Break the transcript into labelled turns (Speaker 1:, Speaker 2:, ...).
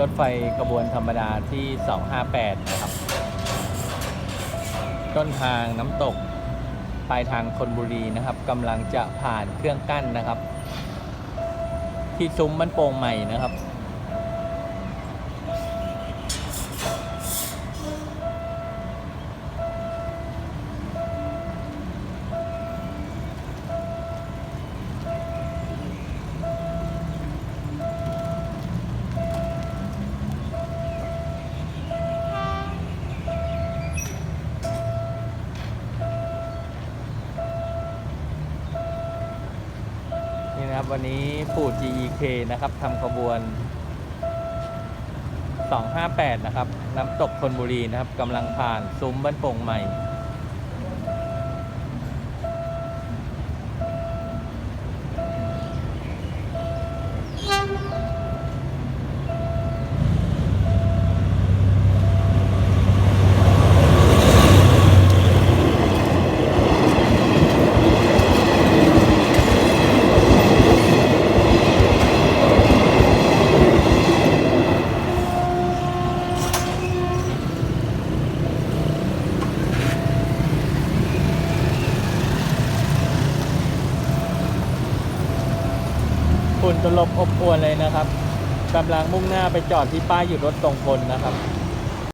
Speaker 1: รถไฟกระบวนธรรมดาที่ 258 นะครับ ต้นทางน้ำตก ปลายทางคนบุรีนะครับกำลังจะผ่านเครื่องกั้นนะครับ ที่ซุ้มมันโป่งใหม่นะครับ นะครับ วันนี้ปู่ GEK นะครับทำขบวน 258 นะครับ น้ำตกคนบุรีนะครับกำลังผ่านซุ้มบ้านโป่งใหม่ ฝุ่นตลบอบอวนเลยนะครับกำลังมุ่งหน้าไปจอดที่ป้ายหยุดรถตรงพลนะครับ